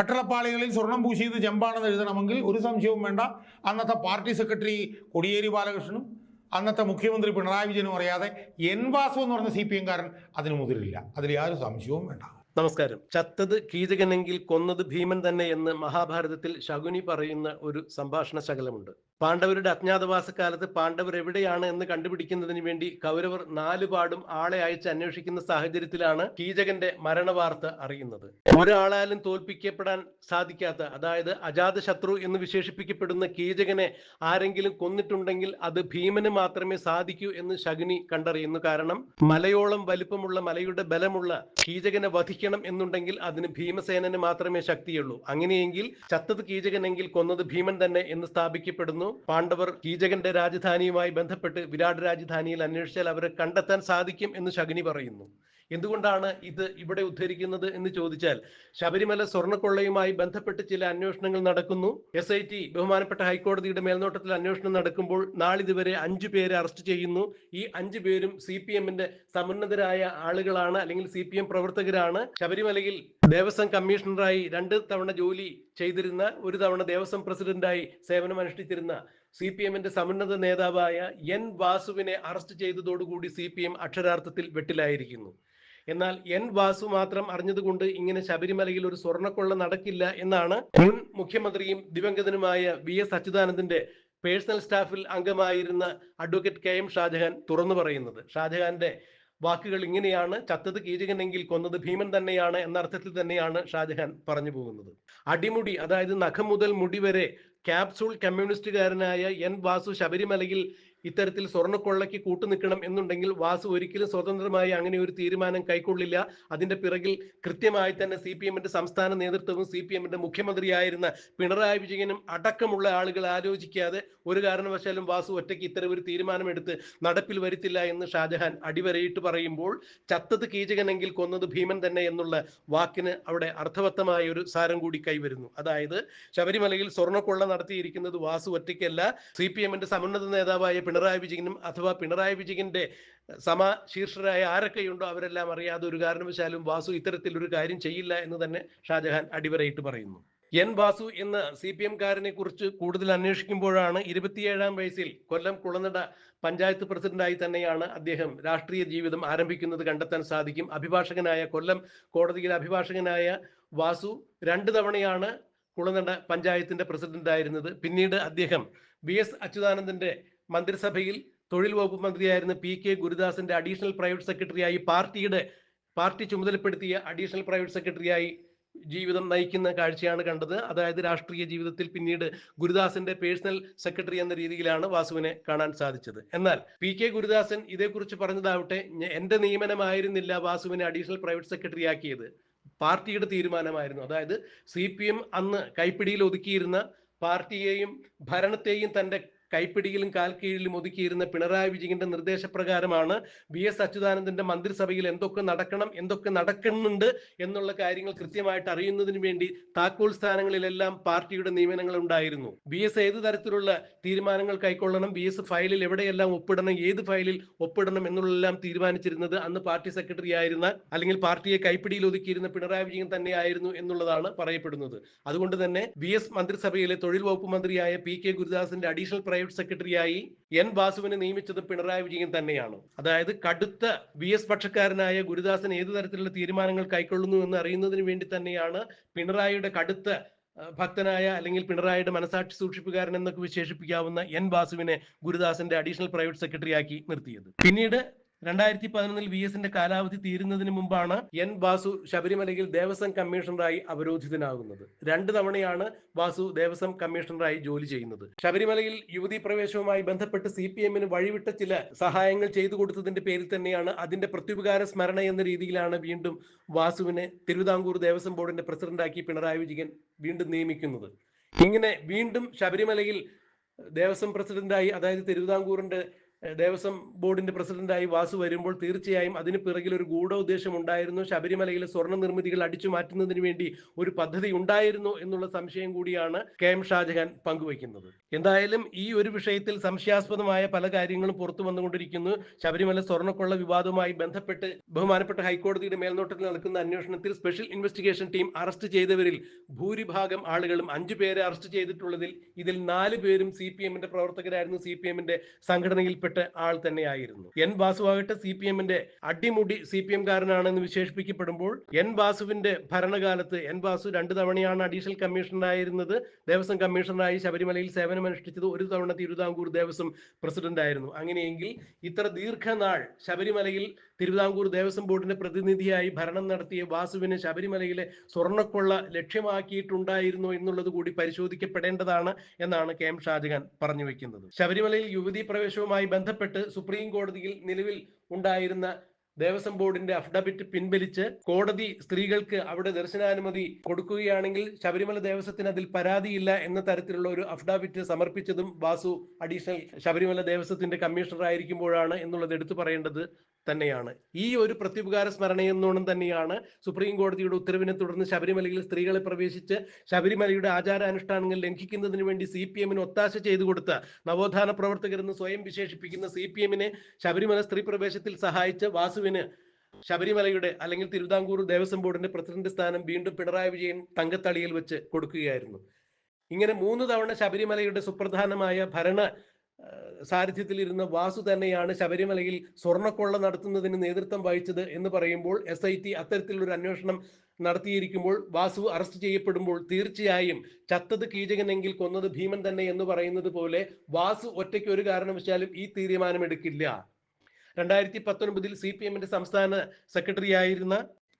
കട്ടളപ്പാളികളിൽ സ്വർണം പൂശിയത് ചെമ്പാണെന്ന് എഴുതണമെങ്കിൽ ഒരു സംശയവും വേണ്ട. അന്നത്തെ പാർട്ടി സെക്രട്ടറി കൊടിയേരി ബാലകൃഷ്ണനും അന്നത്തെ മുഖ്യമന്ത്രി പിണറായി വിജയനും അറിയാതെ എൻ വാസു എന്ന് പറഞ്ഞ സി പി എംകാരൻ അതിന് മുതിരില്ല. അതിൽ യാതൊരു സംശയവും വേണ്ട. നമസ്കാരം. ചത്തത് കീചകനെങ്കിൽ കൊന്നത് ഭീമൻ തന്നെ എന്ന് മഹാഭാരതത്തിൽ ശകുനി പറയുന്ന ഒരു സംഭാഷണ ശകലമുണ്ട് പാണ്ഡവരുടെ അജ്ഞാതവാസക്കാലത്ത് പാണ്ഡവർ എവിടെയാണ് എന്ന് കണ്ടുപിടിക്കുന്നതിന് വേണ്ടി കൗരവർ നാലുപാടും ആളെ അയച്ച് അന്വേഷിക്കുന്ന സാഹചര്യത്തിലാണ് കീചകന്റെ മരണവാർത്ത അറിയുന്നത്. ഒരാളാലും തോൽപ്പിക്കപ്പെടാൻ സാധിക്കാത്ത അതായത് അജാത ശത്രു എന്ന് വിശേഷിപ്പിക്കപ്പെടുന്ന കീചകനെ ആരെങ്കിലും കൊന്നിട്ടുണ്ടെങ്കിൽ അത് ഭീമന് മാത്രമേ സാധിക്കൂ എന്ന് ശകുനി കണ്ടറിയുന്നു. കാരണം മലയോളം വലിപ്പമുള്ള മലയുടെ ബലമുള്ള കീചകനെ വധിക്കണം എന്നുണ്ടെങ്കിൽ അതിന് ഭീമസേനന് മാത്രമേ ശക്തിയുള്ളൂ. അങ്ങനെയെങ്കിൽ ചത്തത് കീചകനെങ്കിൽ കൊന്നത് ഭീമൻ തന്നെ എന്ന് സ്ഥാപിക്കപ്പെടുന്നു. പാണ്ഡവർ കീചകന്റെ രാജധാനിയുമായി ബന്ധപ്പെട്ട് വിരാട് രാജധാനിയിൽ അന്വേഷിച്ചാൽ അവരെ കണ്ടെത്താൻ സാധിക്കും എന്ന് ശകുനി പറയുന്നു. എന്തുകൊണ്ടാണ് ഇത് ഇവിടെ ഉദ്ധരിക്കുന്നത് എന്ന് ചോദിച്ചാൽ ശബരിമല സ്വർണക്കൊള്ളയുമായി ബന്ധപ്പെട്ട് ചില അന്വേഷണങ്ങൾ നടക്കുന്നു. എസ് ഐ ടി ബഹുമാനപ്പെട്ട ഹൈക്കോടതിയുടെ മേൽനോട്ടത്തിൽ അന്വേഷണം നടക്കുമ്പോൾ നാളിതുവരെ അഞ്ചു പേരെ അറസ്റ്റ് ചെയ്യുന്നു. ഈ അഞ്ചു പേരും സി പി എമ്മിന്റെ സമുന്നതരായ ആളുകളാണ് അല്ലെങ്കിൽ സി പി എം പ്രവർത്തകരാണ്. ശബരിമലയിൽ ദേവസ്വം കമ്മീഷണറായി രണ്ട് തവണ ജോലി ചെയ്തിരുന്ന ഒരു തവണ ദേവസ്വം പ്രസിഡന്റായി സേവനം അനുഷ്ഠിച്ചിരുന്ന സി പി എമ്മിന്റെ സമുന്നത നേതാവായ എൻ വാസുവിനെ അറസ്റ്റ് ചെയ്തതോടുകൂടി സി പി എം അക്ഷരാർത്ഥത്തിൽ വെട്ടിലായിരിക്കുന്നു. എന്നാൽ എൻ വാസു മാത്രം അറിഞ്ഞതുകൊണ്ട് ഇങ്ങനെ ശബരിമലയിൽ ഒരു സ്വർണക്കൊള്ള നടക്കില്ല എന്നാണ് മുൻ മുഖ്യമന്ത്രിയും ദിവംഗതനുമായ വി എസ് അച്യുതാനന്ദന്റെ പേഴ്സണൽ സ്റ്റാഫിൽ അംഗമായിരുന്ന അഡ്വക്കേറ്റ് കെ എം ഷാജഹാൻ തുറന്നു പറയുന്നത്. ഷാജഹാന്റെ വാക്കുകൾ ഇങ്ങനെയാണ് ചത്തത് കീചകനെങ്കിൽ കൊന്നത് ഭീമൻ തന്നെയാണ് എന്ന അർത്ഥത്തിൽ തന്നെയാണ് ഷാജഹാൻ പറഞ്ഞു പോകുന്നത്. അടിമുടി അതായത് നഖം മുതൽ മുടി വരെ ക്യാപ്സൂൾ കമ്മ്യൂണിസ്റ്റുകാരനായ എൻ വാസു ശബരിമലയിൽ ഇത്തരത്തിൽ സ്വർണക്കൊള്ളയ്ക്ക് കൂട്ടുനിൽക്കണം എന്നുണ്ടെങ്കിൽ വാസു ഒരിക്കലും സ്വതന്ത്രമായി അങ്ങനെ ഒരു തീരുമാനം കൈക്കൊള്ളില്ല. അതിന്റെ പിറകിൽ കൃത്യമായി തന്നെ സി പി എമ്മിന്റെ സംസ്ഥാന നേതൃത്വവും സി പി എമ്മിന്റെ മുഖ്യമന്ത്രിയായിരുന്ന പിണറായി വിജയനും അടക്കമുള്ള ആളുകൾ ആലോചിക്കാതെ ഒരു കാരണവശാലും വാസു ഒറ്റയ്ക്ക് ഇത്തരം ഒരു തീരുമാനമെടുത്ത് നടപ്പിൽ വരുത്തില്ല എന്ന് ഷാജഹാൻ അടിവരയിട്ട് പറയുമ്പോൾ ചത്തത് കീചകനെങ്കിൽ കൊന്നത് ഭീമൻ തന്നെ എന്നുള്ള വാക്കിന് അവിടെ അർത്ഥവത്തമായ ഒരു സാരം കൂടി കൈവരുന്നു. അതായത് ശബരിമലയിൽ സ്വർണക്കൊള്ള നടത്തിയിരിക്കുന്നത് വാസു ഒറ്റയ്ക്കല്ല സി പി എമ്മിന്റെ സമുന്നത നേതാവായ പിണറായി വിജയനും അഥവാ പിണറായി വിജയന്റെ സമശീർഷരായ ആരൊക്കെയുണ്ടോ അവരെല്ലാം അറിയാതെ ഒരു കാരണവശാലും വാസു ഇത്തരത്തിൽ ഒരു കാര്യം ചെയ്യില്ല എന്ന് തന്നെ ഷാജഹാൻ അടിവരയിട്ട് പറയുന്നു. എൻ വാസു എന്ന സി പി എംകാരനെ കുറിച്ച് കൂടുതൽ അന്വേഷിക്കുമ്പോഴാണ് ഇരുപത്തിയേഴാം വയസ്സിൽ കൊല്ലം കുളനട പഞ്ചായത്ത് പ്രസിഡന്റായി തന്നെയാണ് അദ്ദേഹം രാഷ്ട്രീയ ജീവിതം ആരംഭിക്കുന്നത് കണ്ടെത്താൻ സാധിക്കും. അഭിഭാഷകനായ കൊല്ലം കോടതിയിലെ അഭിഭാഷകനായ വാസു രണ്ട് തവണയാണ് കുളനട പഞ്ചായത്തിന്റെ പ്രസിഡന്റ് ആയിരുന്നത് പിന്നീട് അദ്ദേഹം വി എസ് അച്യുതാനന്ദന്റെ മന്ത്രിസഭയിൽ തൊഴിൽ വകുപ്പ് മന്ത്രിയായിരുന്ന പി കെ ഗുരുദാസിന്റെ അഡീഷണൽ പ്രൈവറ്റ് സെക്രട്ടറിയായി പാർട്ടിയുടെ പാർട്ടി ചുമതലപ്പെടുത്തിയ അഡീഷണൽ പ്രൈവറ്റ് സെക്രട്ടറിയായി ജീവിതം നയിക്കുന്ന കാഴ്ചയാണ് കണ്ടത്. അതായത് രാഷ്ട്രീയ ജീവിതത്തിൽ പിന്നീട് ഗുരുദാസിന്റെ പേഴ്സണൽ സെക്രട്ടറി എന്ന രീതിയിലാണ് വാസുവിനെ കാണാൻ സാധിച്ചത്. എന്നാൽ പി കെ ഗുരുദാസൻ ഇതേക്കുറിച്ച് പറഞ്ഞതാവട്ടെ എന്റെ നിയമനമായിരുന്നില്ല വാസുവിനെ അഡീഷണൽ പ്രൈവറ്റ് സെക്രട്ടറി ആക്കിയത് പാർട്ടിയുടെ തീരുമാനമായിരുന്നു. അതായത് സി പി എം അന്ന് കൈപ്പിടിയിൽ ഒതുക്കിയിരുന്ന പാർട്ടിയെയും ഭരണത്തെയും തന്റെ കൈപ്പിടിയിലും കാൽ കീഴിലും ഒതുക്കിയിരുന്ന പിണറായി വിജയന്റെ നിർദ്ദേശപ്രകാരമാണ് വി എസ് അച്യുതാനന്ദന്റെ മന്ത്രിസഭയിൽ എന്തൊക്കെ നടക്കണം എന്തൊക്കെ നടക്കുന്നുണ്ട് എന്നുള്ള കാര്യങ്ങൾ കൃത്യമായിട്ട് അറിയുന്നതിന് വേണ്ടി താക്കോൽ സ്ഥാനങ്ങളിലെല്ലാം പാർട്ടിയുടെ നിയമനങ്ങൾ ഉണ്ടായിരുന്നു. ബി എസ് ഏത് തരത്തിലുള്ള തീരുമാനങ്ങൾ കൈക്കൊള്ളണം ബി എസ് ഫയലിൽ എവിടെയെല്ലാം ഒപ്പിടണം ഏത് ഫയലിൽ ഒപ്പിടണം എന്നുള്ളതെല്ലാം തീരുമാനിച്ചിരുന്നത് അന്ന് പാർട്ടി സെക്രട്ടറി ആയിരുന്ന അല്ലെങ്കിൽ പാർട്ടിയെ കൈപ്പിടിയിൽ ഒതുക്കിയിരുന്ന പിണറായി വിജയൻ തന്നെയായിരുന്നു എന്നുള്ളതാണ് പറയപ്പെടുന്നത്. അതുകൊണ്ട് തന്നെ ബി എസ് മന്ത്രിസഭയിലെ തൊഴിൽ വകുപ്പ് മന്ത്രിയായ പി കെ ഗുരുദാസിന്റെ അഡീഷണൽ പ്രൈവറ്റ് സെക്രട്ടറിയായി എൻ വാസുവിനെ നിയമിച്ചത് പിണറായി വിജയൻ തന്നെയാണ്. അതായത് കടുത്ത വി എസ് പക്ഷക്കാരനായ ഗുരുദാസൻ ഏതു തരത്തിലുള്ള തീരുമാനങ്ങൾ കൈക്കൊള്ളുന്നു എന്ന് അറിയുന്നതിന് വേണ്ടി തന്നെയാണ് പിണറായിയുടെ കടുത്ത ഭക്തനായ അല്ലെങ്കിൽ പിണറായിയുടെ മനസാക്ഷി സൂക്ഷിപ്പുകാരൻ എന്നൊക്കെ വിശേഷിപ്പിക്കാവുന്ന എൻ വാസുവിനെ ഗുരുദാസന്റെ അഡീഷണൽ പ്രൈവറ്റ് സെക്രട്ടറി ആക്കി നിർത്തിയത്. പിന്നീട് രണ്ടായിരത്തി പതിനൊന്നിൽ വി എസിന്റെ കാലാവധി തീരുന്നതിന് മുമ്പാണ് എൻ വാസു ശബരിമലയിൽ ദേവസ്വം കമ്മീഷണറായി അവരോധിതനാകുന്നത് രണ്ട് തവണയാണ് വാസു ദേവസ്വം കമ്മീഷണറായി ജോലി ചെയ്യുന്നത്. ശബരിമലയിൽ യുവതി പ്രവേശവുമായി ബന്ധപ്പെട്ട് സി പി എമ്മിന് വഴിവിട്ട ചില സഹായങ്ങൾ ചെയ്തു കൊടുത്തതിന്റെ പേരിൽ തന്നെയാണ് അതിന്റെ പ്രത്യുപകാര സ്മരണ എന്ന രീതിയിലാണ് വീണ്ടും വാസുവിനെ തിരുവിതാംകൂർ ദേവസ്വം ബോർഡിന്റെ പ്രസിഡന്റാക്കി പിണറായി വിജയൻ വീണ്ടും നിയമിക്കുന്നത്. ഇങ്ങനെ വീണ്ടും ശബരിമലയിൽ ദേവസ്വം പ്രസിഡന്റായി അതായത് തിരുവിതാംകൂറിന്റെ ദേവസ്വം ബോർഡിന്റെ പ്രസിഡന്റായി വാസു വരുമ്പോൾ തീർച്ചയായും അതിന് പിറകിൽ ഒരു ഗൂഢോദ്ദേശം ഉണ്ടായിരുന്നു ശബരിമലയിലെ സ്വർണ നിർമ്മിതികൾ അടിച്ചു മാറ്റുന്നതിന് വേണ്ടി ഒരു പദ്ധതി ഉണ്ടായിരുന്നു എന്നുള്ള സംശയം കൂടിയാണ് കെ എം ഷാജഹാൻ പങ്കുവയ്ക്കുന്നത്. എന്തായാലും ഈ ഒരു വിഷയത്തിൽ സംശയാസ്പദമായ പല കാര്യങ്ങളും പുറത്തു വന്നുകൊണ്ടിരിക്കുന്നു. ശബരിമല സ്വർണക്കൊള്ള വിവാദവുമായി ബന്ധപ്പെട്ട് ബഹുമാനപ്പെട്ട ഹൈക്കോടതിയുടെ മേൽനോട്ടത്തിൽ നടക്കുന്ന അന്വേഷണത്തിൽ സ്പെഷ്യൽ ഇൻവെസ്റ്റിഗേഷൻ ടീം അറസ്റ്റ് ചെയ്തവരിൽ ഭൂരിഭാഗം ആളുകളും അഞ്ചു പേരെ അറസ്റ്റ് ചെയ്തിട്ടുള്ളതിൽ ഇതിൽ നാല് പേരും സി പി എമ്മിന്റെ പ്രവർത്തകരായിരുന്നു. സി പി എമ്മിന്റെ ആൾ തന്നെയായിരുന്നു. എൻ ബാസുവാകട്ടെ സി പി എമ്മിന്റെ അടിമുടി സി പി എം കാരനാണെന്ന് വിശേഷിപ്പിക്കപ്പെടുമ്പോൾ എൻ ബാസുവിന്റെ ഭരണകാലത്ത് എൻ ബാസു രണ്ടു തവണയാണ് അഡീഷണൽ കമ്മീഷണറായിരുന്നത്. ദേവസ്വം കമ്മീഷണറായി ശബരിമലയിൽ സേവനമനുഷ്ഠിച്ചത് ഒരു തവണ തിരുവിതാംകൂർ ദേവസ്വം പ്രസിഡന്റ് ആയിരുന്നു അങ്ങനെയെങ്കിൽ ഇത്ര ദീർഘനാൾ ശബരിമലയിൽ തിരുവിതാംകൂർ ദേവസ്വം ബോർഡിന്റെ പ്രതിനിധിയായി ഭരണം നടത്തിയ വാസുവിനെ ശബരിമലയിലെ സ്വർണക്കൊള്ള ലക്ഷ്യമാക്കിയിട്ടുണ്ടായിരുന്നു എന്നുള്ളത് കൂടി പരിശോധിക്കപ്പെടേണ്ടതാണ് എന്നാണ് കെ എം ഷാജഹാൻ പറഞ്ഞു വെക്കുന്നത്. ശബരിമലയിൽ യുവതീ പ്രവേശവുമായി ബന്ധപ്പെട്ട് സുപ്രീം കോടതിയിൽ നിലവിൽ ഉണ്ടായിരുന്ന ദേവസ്വം ബോർഡിന്റെ അഫിഡവിറ്റ് പിൻവലിച്ച് കോടതി സ്ത്രീകൾക്ക് അവിടെ ദർശനാനുമതി കൊടുക്കുകയാണെങ്കിൽ ശബരിമല ദേവസ്വത്തിന് അതിൽ പരാതിയില്ല എന്ന തരത്തിലുള്ള ഒരു അഫിഡവിറ്റ് സമർപ്പിച്ചതും വാസു അഡീഷണൽ ശബരിമല ദേവസ്വത്തിന്റെ കമ്മീഷണർ ആയിരിക്കുമ്പോഴാണ് എന്നുള്ളത് എടുത്തു പറയേണ്ടത് തന്നെയാണ്. ഈ ഒരു പ്രത്യുപകാര സ്മരണയെന്നോണം തന്നെയാണ് സുപ്രീം കോടതിയുടെ ഉത്തരവിനെ തുടർന്ന് ശബരിമലയിൽ സ്ത്രീകളെ പ്രവേശിച്ച് ശബരിമലയുടെ ആചാരാനുഷ്ഠാനങ്ങൾ ലംഘിക്കുന്നതിന് വേണ്ടി സി പി എമ്മിന് ഒത്താശ ചെയ്തു കൊടുത്ത നവോത്ഥാന പ്രവർത്തകരെന്ന് സ്വയം വിശേഷിപ്പിക്കുന്ന സി പി എമ്മിനെ ശബരിമല സ്ത്രീ പ്രവേശത്തിൽ സഹായിച്ച വാസുവിന് ശബരിമലയുടെ അല്ലെങ്കിൽ തിരുവിതാംകൂർ ദേവസ്വം ബോർഡിന്റെ പ്രസിഡന്റ് സ്ഥാനം വീണ്ടും പിണറായി വിജയൻ തങ്കത്തളിയിൽ വെച്ച് കൊടുക്കുകയായിരുന്നു. ഇങ്ങനെ മൂന്ന് തവണ ശബരിമലയുടെ സുപ്രധാനമായ ഭരണ സാരഥ്യത്തിലിരുന്ന വാസു തന്നെയാണ് ശബരിമലയിൽ സ്വർണക്കൊള്ള നടത്തുന്നതിന് നേതൃത്വം വഹിച്ചത് എന്ന് പറയുമ്പോൾ എസ് ഐ ടി അത്തരത്തിലൊരു അന്വേഷണം നടത്തിയിരിക്കുമ്പോൾ വാസു അറസ്റ്റ് ചെയ്യപ്പെടുമ്പോൾ തീർച്ചയായും ചത്തത് കീചകനെങ്കിൽ കൊന്നത് ഭീമൻ തന്നെ എന്ന് പറയുന്നത് പോലെ വാസു ഒറ്റയ്ക്ക് ഒരു കാരണവശാലും ഈ തീരുമാനമെടുക്കില്ല. രണ്ടായിരത്തി പത്തൊൻപതിൽ സി പി എമ്മിന്റെ സംസ്ഥാന സെക്രട്ടറി ആയിരുന്ന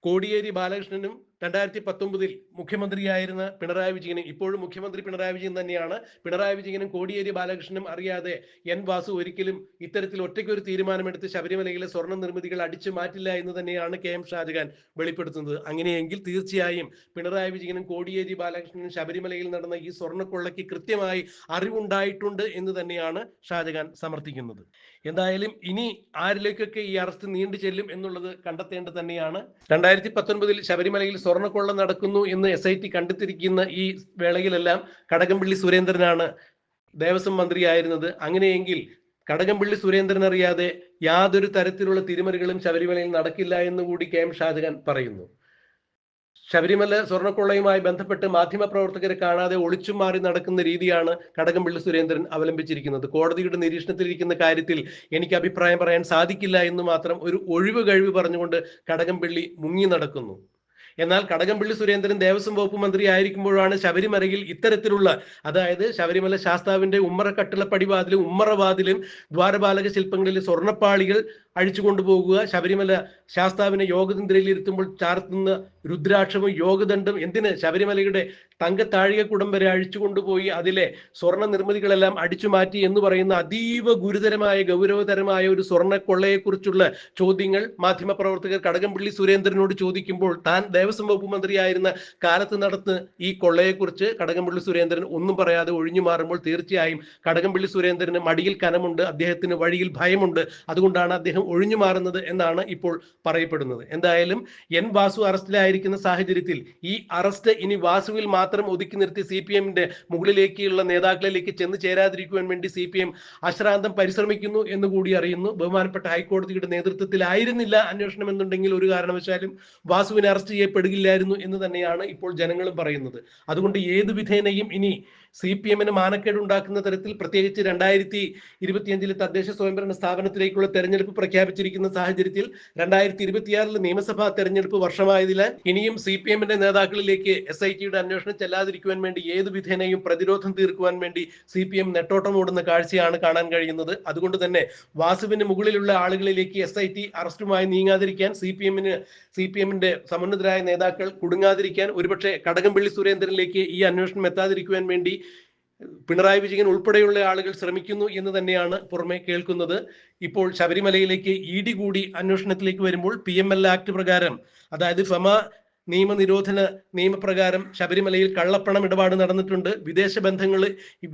കോടിയേരി ബാലകൃഷ്ണനും രണ്ടായിരത്തി പത്തൊമ്പതിൽ മുഖ്യമന്ത്രിയായിരുന്ന പിണറായി വിജയനും ഇപ്പോഴും മുഖ്യമന്ത്രി പിണറായി വിജയൻ തന്നെയാണ്. പിണറായി വിജയനും കോടിയേരി ബാലകൃഷ്ണനും അറിയാതെ എൻ വാസു ഒരിക്കലും ഇത്തരത്തിൽ ഒറ്റയ്ക്ക് ഒരു തീരുമാനമെടുത്ത് ശബരിമലയിലെ സ്വർണ നിർമ്മിതികൾ അടിച്ചു മാറ്റില്ല എന്ന് തന്നെയാണ് കെ എം ഷാജഹാൻ വെളിപ്പെടുത്തുന്നത്. അങ്ങനെയെങ്കിൽ തീർച്ചയായും പിണറായി വിജയനും കോടിയേരി ബാലകൃഷ്ണനും ശബരിമലയിൽ നടന്ന ഈ സ്വർണക്കൊള്ളയ്ക്ക് കൃത്യമായി അറിവുണ്ടായിട്ടുണ്ട് എന്ന് തന്നെയാണ് ഷാജഹാൻ സമർത്ഥിക്കുന്നത്. എന്തായാലും ഇനി ആരിലേക്കൊക്കെ ഈ അറസ്റ്റ് നീണ്ടു ചെല്ലും എന്നുള്ളത് കണ്ടെത്തേണ്ടത് തന്നെയാണ്. രണ്ടായിരത്തി പത്തൊൻപതിൽ ശബരിമലയിൽ സ്വർണക്കൊള്ള നടക്കുന്നു എന്ന് എസ് ഐ ടി കണ്ടെത്തിയിരിക്കുന്ന ഈ വേളയിലെല്ലാം കടകംപള്ളി സുരേന്ദ്രനാണ് ദേവസ്വം മന്ത്രിയായിരുന്നത്. അങ്ങനെയെങ്കിൽ കടകംപള്ളി സുരേന്ദ്രൻ അറിയാതെ യാതൊരു തരത്തിലുള്ള തിരിമറികളും ശബരിമലയിൽ നടക്കില്ല എന്ന് കൂടി കെ എം ഷാജഹാൻ പറയുന്നു. ശബരിമല സ്വർണക്കൊള്ളയുമായി ബന്ധപ്പെട്ട് മാധ്യമപ്രവർത്തകരെ കാണാതെ ഒളിച്ചും മാറി നടക്കുന്ന രീതിയാണ് കടകംപള്ളി സുരേന്ദ്രൻ അവലംബിച്ചിരിക്കുന്നത്. കോടതിയുടെ നിരീക്ഷണത്തിലിരിക്കുന്ന കാര്യത്തിൽ എനിക്ക് അഭിപ്രായം പറയാൻ സാധിക്കില്ല എന്ന് മാത്രം ഒരു ഒഴിവ് കഴിവ് പറഞ്ഞുകൊണ്ട് കടകംപള്ളി മുങ്ങി നടക്കുന്നു. എന്നാൽ കടകംപള്ളി സുരേന്ദ്രൻ ദേവസ്വം വകുപ്പ് മന്ത്രി ആയിരിക്കുമ്പോഴാണ് ശബരിമലയിൽ ഇത്തരത്തിലുള്ള അതായത് ശബരിമല ശാസ്താവിന്റെ ഉമ്മറക്കട്ടിള പടിവാതിലും ഉമ്മറവാതിലും ദ്വാരപാലക ശില്പങ്ങളിൽ സ്വർണപ്പാളികൾ അഴിച്ചു കൊണ്ടുപോകുക ശബരിമല ശാസ്താവിനെ യോഗതന്ത്രയിൽ ഇരുത്തുമ്പോൾ ചാർത്തുന്ന രുദ്രാക്ഷവും യോഗദണ്ഡും എന്തിന് ശബരിമലയുടെ തങ്കത്താഴികക്കുടം വരെ അഴിച്ചു കൊണ്ടുപോയി അതിലെ സ്വർണ നിർമ്മിതികളെല്ലാം അടിച്ചു മാറ്റി എന്ന് പറയുന്ന അതീവ ഗുരുതരമായ ഗൗരവതരമായ ഒരു സ്വർണ കൊള്ളയെക്കുറിച്ചുള്ള ചോദ്യങ്ങൾ മാധ്യമപ്രവർത്തകർ കടകംപള്ളി സുരേന്ദ്രനോട് ചോദിക്കുമ്പോൾ താൻ ദേവസ്വം വകുപ്പ് മന്ത്രിയായിരുന്ന കാലത്ത് നടത്തുന്ന ഈ കൊള്ളയെക്കുറിച്ച് കടകംപള്ളി സുരേന്ദ്രൻ ഒന്നും പറയാതെ ഒഴിഞ്ഞു മാറുമ്പോൾ തീർച്ചയായും കടകംപള്ളി സുരേന്ദ്രന് മടിയിൽ കനമുണ്ട് അദ്ദേഹത്തിന് വഴിയിൽ ഭയമുണ്ട്. അതുകൊണ്ടാണ് അദ്ദേഹം ഒഴിഞ്ഞു മാറുന്നത് എന്നാണ് ഇപ്പോൾ പറയപ്പെടുന്നത്. എന്തായാലും എൻ വാസു അറസ്റ്റിലായിരിക്കുന്ന സാഹചര്യത്തിൽ ഈ അറസ്റ്റ് ഇനി വാസുവിൽ മാത്രം ഒതുക്കി നിർത്തി സി പി എമ്മിന്റെ മുകളിലേക്കുള്ള നേതാക്കളിലേക്ക് ചെന്ന് ചേരാതിരിക്കുവാൻ വേണ്ടി സി പി എം അശ്രാന്തം പരിശ്രമിക്കുന്നു എന്ന് കൂടി അറിയുന്നു. ബഹുമാനപ്പെട്ട ഹൈക്കോടതിയുടെ നേതൃത്വത്തിലായിരുന്നില്ല അന്വേഷണം എന്നുണ്ടെങ്കിൽ ഒരു കാരണവശാലും വാസുവിനെ അറസ്റ്റ് ചെയ്യപ്പെടുകയില്ലായിരുന്നു എന്ന് തന്നെയാണ് ഇപ്പോൾ ജനങ്ങളും പറയുന്നത്. അതുകൊണ്ട് ഏത് വിധേനയും ഇനി സി പി എമ്മിന് മാനക്കേട് ഉണ്ടാക്കുന്ന തരത്തിൽ പ്രത്യേകിച്ച് രണ്ടായിരത്തി ഇരുപത്തിയഞ്ചിലെ തദ്ദേശ സ്വയംഭരണ സ്ഥാപനത്തിലേക്കുള്ള തെരഞ്ഞെടുപ്പ് പ്രഖ്യാപിച്ചിരിക്കുന്ന സാഹചര്യത്തിൽ രണ്ടായിരത്തി ഇരുപത്തിയാറിലെ നിയമസഭാ തെരഞ്ഞെടുപ്പ് വർഷമായതിനാൽ ഇനിയും സി പി എമ്മിന്റെ നേതാക്കളിലേക്ക് എസ് ഐ ടിയുടെ അന്വേഷണം ചെല്ലാതിരിക്കുവാൻ വേണ്ടി ഏത് വിധേനയും പ്രതിരോധം തീർക്കുവാൻ വേണ്ടി സി പി എം നെട്ടോട്ടം ഓടുന്ന കാഴ്ചയാണ് കാണാൻ കഴിയുന്നത്. അതുകൊണ്ട് തന്നെ വാസുവിന് മുകളിലുള്ള ആളുകളിലേക്ക് എസ് ഐ ടി അറസ്റ്റുമായി നീങ്ങാതിരിക്കാൻ സി പി എമ്മിന് സി പി എമ്മിന്റെ സമുന്നതരായ നേതാക്കൾ കുടുങ്ങാതിരിക്കാൻ ഒരുപക്ഷെ കടകംപള്ളി സുരേന്ദ്രനിലേക്ക് ഈ അന്വേഷണം എത്താതിരിക്കുവാൻ വേണ്ടി പിണറായി വിജയൻ ഉൾപ്പെടെയുള്ള ആളുകൾ ശ്രമിക്കുന്നു എന്ന് തന്നെയാണ് പുറമെ കേൾക്കുന്നത്. ഇപ്പോൾ ശബരിമലയിലേക്ക് ഇ ഡി കൂടി അന്വേഷണത്തിലേക്ക് വരുമ്പോൾ പി എം എൽ ആക്ട് പ്രകാരം അതായത് ഫെമ നിയമനിരോധന നിയമപ്രകാരം ശബരിമലയിൽ കള്ളപ്പണം ഇടപാട് നടന്നിട്ടുണ്ട്. വിദേശ ബന്ധങ്ങൾ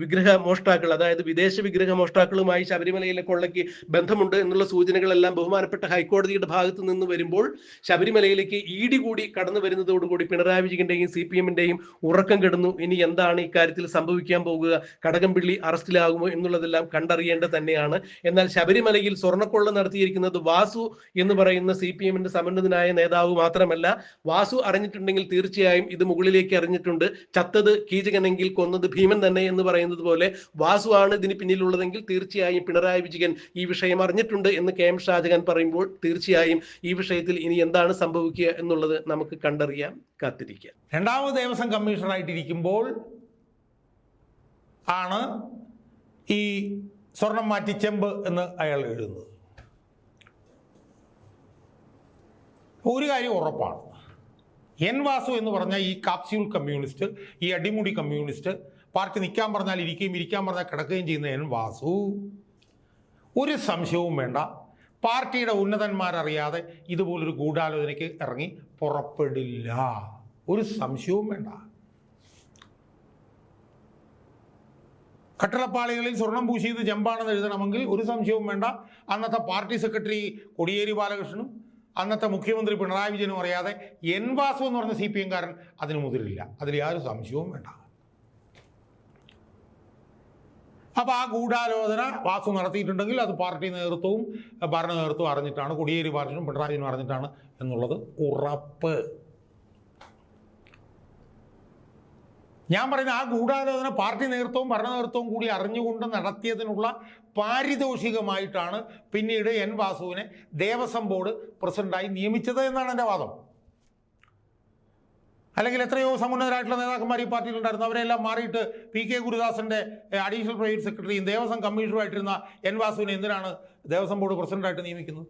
വിഗ്രഹ മോഷ്ടാക്കൾ അതായത് വിദേശ വിഗ്രഹ മോഷ്ടാക്കളുമായി ശബരിമലയിലെ കൊള്ളയ്ക്ക് ബന്ധമുണ്ട് എന്നുള്ള സൂചനകളെല്ലാം ബഹുമാനപ്പെട്ട ഹൈക്കോടതിയുടെ ഭാഗത്ത് നിന്ന് വരുമ്പോൾ ശബരിമലയിലേക്ക് ഇ ഡി കൂടി കടന്നു വരുന്നതോടുകൂടി പിണറായി വിജയന്റെയും സി പി എമ്മിന്റെയും ഉറക്കം കെടുന്നു. ഇനി എന്താണ് ഇക്കാര്യത്തിൽ സംഭവിക്കാൻ പോകുക? കടകംപിള്ളി അറസ്റ്റിലാകുമോ എന്നുള്ളതെല്ലാം കണ്ടറിയേണ്ടത് തന്നെയാണ്. എന്നാൽ ശബരിമലയിൽ സ്വർണക്കൊള്ള നടത്തിയിരിക്കുന്നത് വാസു എന്ന് പറയുന്ന സി പി എമ്മിന്റെ സമന്നതനായ നേതാവ് മാത്രമല്ല വാസു അറിഞ്ഞിട്ടുണ്ടെങ്കിൽ തീർച്ചയായും ഇത് മുകളിലേക്ക് അറിഞ്ഞിട്ടുണ്ട് ചത്തത് കീചകനെങ്കിൽ കൊന്നത് ഭീമൻ തന്നെ എന്ന് പറയുന്നത് പോലെ വാസു ആണ് ഇതിന് പിന്നിലുള്ളതെങ്കിൽ തീർച്ചയായും പിണറായി വിജയൻ ഈ വിഷയം അറിഞ്ഞിട്ടുണ്ട് എന്ന് കെ എം ഷാജഹാൻ പറയുമ്പോൾ തീർച്ചയായും ഈ വിഷയത്തിൽ ഇനി എന്താണ് സംഭവിക്കുക എന്നുള്ളത് നമുക്ക് കണ്ടറിയാം. കാത്തിരിക്കാം. രണ്ടാമത് ദേവസ്വം കമ്മീഷണറായിട്ടിരിക്കുമ്പോൾ ആണ് ഈ സ്വർണം മാറ്റി ചെമ്പ് എന്ന് അയാൾ എഴുതുന്നത്. ഒരു കാര്യം ഉറപ്പാണ്. എൻ വാസു എന്ന് പറഞ്ഞ ഈ കാപ്സ്യൂൾ കമ്മ്യൂണിസ്റ്റ് ഈ അടിമുടി കമ്മ്യൂണിസ്റ്റ് പാർട്ടി നിൽക്കാൻ പറഞ്ഞാൽ ഇരിക്കുകയും ഇരിക്കാൻ പറഞ്ഞാൽ കിടക്കുകയും ചെയ്യുന്ന എൻ വാസു. ഒരു സംശയവും വേണ്ട. പാർട്ടിയുടെ ഉന്നതന്മാരറിയാതെ ഇതുപോലൊരു ഗൂഢാലോചനയ്ക്ക് ഇറങ്ങി പുറപ്പെടില്ല. ഒരു സംശയവും വേണ്ട. കട്ടളപ്പാളികളിൽ സ്വർണം പൂശിയത് ജമ്പാണെന്ന് എഴുതണമെങ്കിൽ ഒരു സംശയവും വേണ്ട. അന്നത്തെ പാർട്ടി സെക്രട്ടറി കൊടിയേരി ബാലകൃഷ്ണനും അന്നത്തെ മുഖ്യമന്ത്രി പിണറായി വിജയനും അറിയാതെ എൻ വാസു എന്ന് പറഞ്ഞ സി പി എംകാരൻ അതിന് മുതിരില്ല. അതിൽ യാതൊരു സംശയവും വേണ്ട. അപ്പോൾ ആ ഗൂഢാലോചന വാസു നടത്തിയിട്ടുണ്ടെങ്കിൽ അത് പാർട്ടി നേതൃത്വവും ഭരണ നേതൃത്വവും അറിഞ്ഞിട്ടാണ് കൊടിയേരി പാർട്ടിയും പിണറായി വിജയനും അറിഞ്ഞിട്ടാണ് എന്നുള്ളത് ഉറപ്പ്. ഞാൻ പറയുന്ന ആ ഗൂഢാലോചന പാർട്ടി നേതൃത്വവും ഭരണ നേതൃത്വവും കൂടി അറിഞ്ഞുകൊണ്ട് നടത്തിയതിനുള്ള പാരിതോഷികമായിട്ടാണ് പിന്നീട് എൻ വാസുവിനെ ദേവസ്വം ബോർഡ് പ്രസിഡന്റായി നിയമിച്ചത് എന്നാണ് എന്റെ വാദം. അല്ലെങ്കിൽ എത്രയോ സമുന്നതരായിട്ടുള്ള നേതാക്കന്മാർ ഈ പാർട്ടിയിലുണ്ടായിരുന്നു അവരെല്ലാം മാറിയിട്ട് പി കെ ഗുരുദാസന്റെ അഡീഷണൽ പ്രൈവറ്റ് സെക്രട്ടറിയും ദേവസ്വം കമ്മീഷണറുമായിട്ടിരുന്ന എൻ വാസുവിനെ എന്തിനാണ് ദേവസ്വം ബോർഡ് പ്രസിഡന്റായിട്ട് നിയമിക്കുന്നത്?